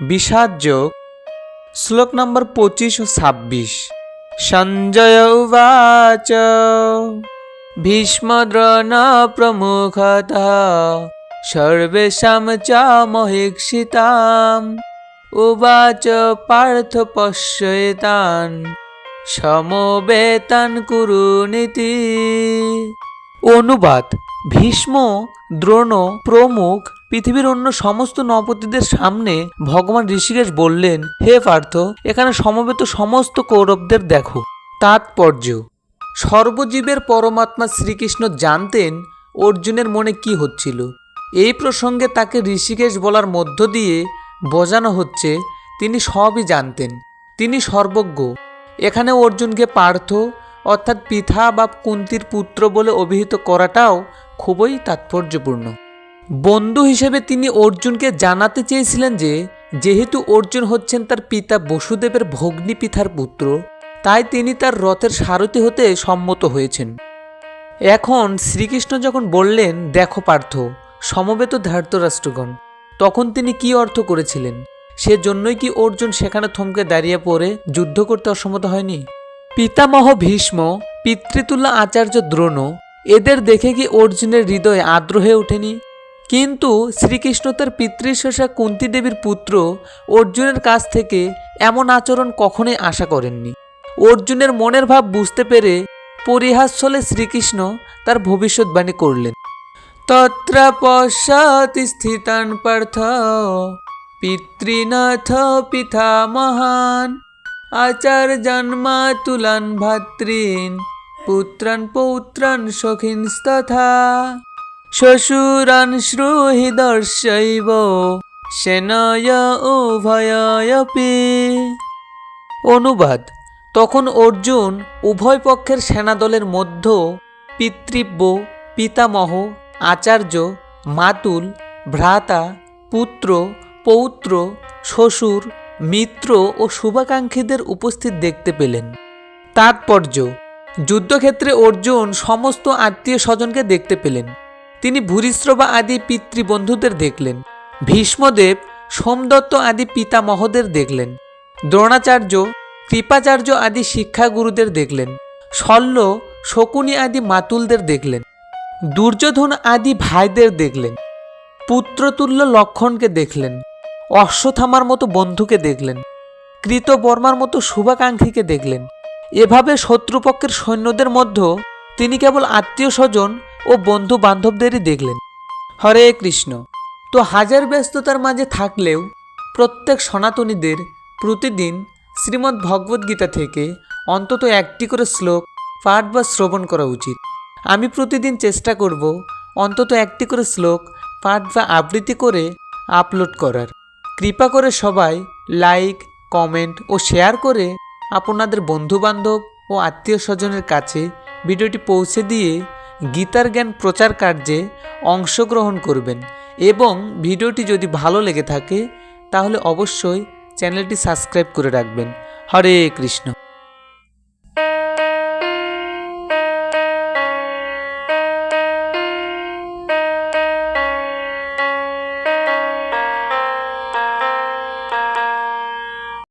বিষাদ যোগ শ্লোক নম্বর পঁচিশ ও ছাব্বিশ। সঞ্জয় উবাচ ভীষ্মদ্রণ প্রমুখত সর্বেশাম চ মহিক্ষিতাম। উবাচ পার্থ পশ্যেতান সমবেতান কুরুনীতি অনুবাদ, ভীষ্ম, দ্রোণ, প্রমুখ পৃথিবীর অন্য সমস্ত নপতিদের সামনে ভগবান ঋষিকেশ বললেন, হে পার্থ, এখানে সমবেত সমস্ত কৌরবদের দেখো। তাৎপর্য, সর্বজীবের পরমাত্মা শ্রীকৃষ্ণ জানতেন অর্জুনের মনে কি হচ্ছিল। এই প্রসঙ্গে তাকে ঋষিকেশ বলার মধ্য দিয়ে বোঝানো হচ্ছে, তিনি সবই জানতেন। তিনি সর্বজ্ঞ। এখানে অর্জুনকে পার্থ, অর্থাৎ পিতা বা কুন্তির পুত্র বলে অভিহিত করাটাও খুবই তাৎপর্যপূর্ণ। বন্ধু হিসেবে তিনি অর্জুনকে জানাতে চেয়েছিলেন যে, যেহেতু অর্জুন হচ্ছেন তার পিতা বসুদেবের ভগ্নী পিতার, তাই তিনি তার রথের সারথি হতে সম্মত হয়েছেন। এখন শ্রীকৃষ্ণ যখন বললেন, দেখো পার্থ, সমবেত ধার্তরাষ্ট্রগণ তখন তিনি কি অর্থ করেছিলেন? সেজন্যই কি অর্জুন সেখানে থমকে দাঁড়িয়ে পড়ে যুদ্ধ করতে অসম্মত হয়নি? পিতামহ ভীষ্ম, পিতৃতুল্য আচার্য দ্রোণ, এদের দেখে কি অর্জুনের হৃদয় আর্দ্র হয়ে ওঠেনি? কিন্তু শ্রীকৃষ্ণ তার পিতৃশোষা কুন্তি দেবীর পুত্র অর্জুনের কাছ থেকে এমন আচরণ কখনোই আশা করেননি। অর্জুনের মনের ভাব বুঝতে পেরে পরিহাসলে শ্রীকৃষ্ণ তার ভবিষ্যৎবাণী করলেন। তত্র পশ্চাতি স্থিতান পার্থ, পিতৃনাথ পিতামহান আচার্যান্মা তুলান ভাতৃন, পুত্রান পৌত্রান সখিনস্তথা। শ্বশুরান শ্রুহি দর্শৈব সেনয় উভয়পি অনুবাদ, তখন অর্জুন উভয় পক্ষের সেনাদলের মধ্য পিতৃব্য, পিতামহ, আচার্য, মাতুল, ভ্রাতা, পুত্র, পৌত্র, শ্বশুর, মিত্র ও শুভাকাঙ্ক্ষীদের উপস্থিত দেখতে পেলেন। তাৎপর্য, যুদ্ধক্ষেত্রে অর্জুন সমস্ত আত্মীয় স্বজনকে দেখতে পেলেন। তিনি ভূরিশ্রবা আদি পিতৃবন্ধুদের দেখলেন। ভীষ্মদেব, সোমদত্ত আদি পিতামহদের দেখলেন। দ্রোণাচার্য, কৃপাচার্য আদি শিক্ষাগুরুদের দেখলেন। শল্য, শকুনি আদি মাতুলদের দেখলেন। দুর্যোধন আদি ভাইদের দেখলেন। পুত্রতুল্য লক্ষণকে দেখলেন। অশ্বথামার মতো বন্ধুকে দেখলেন। কৃতবর্মার মতো শুভাকাঙ্ক্ষীকে দেখলেন। এভাবে শত্রুপক্ষের সৈন্যদের মধ্যে তিনি কেবল আত্মীয় স্বজন ও বন্ধু বান্ধবদেরই দেখলেন। হরে কৃষ্ণ। তো হাজার ব্যস্ততার মাঝে থাকলেও প্রত্যেক সনাতনীদের প্রতিদিন শ্রীমদ্ ভগবদ্গীতা থেকে অন্তত একটি করে শ্লোক পাঠ বা শ্রবণ করা উচিত। আমি প্রতিদিন চেষ্টা করব অন্তত একটি করে শ্লোক পাঠ বা আবৃত্তি করে আপলোড করার। কৃপা করে সবাই লাইক, কমেন্ট ও শেয়ার করে আপনাদের বন্ধুবান্ধব ও আত্মীয় স্বজনের কাছে ভিডিওটি পৌঁছে দিয়ে গীতার জ্ঞান প্রচার কার্যে অংশগ্রহণ করবেন এবং ভিডিওটি যদি ভালো লেগে থাকে, তাহলে অবশ্যই চ্যানেলটি সাবস্ক্রাইব করে রাখবেন। হরে কৃষ্ণ।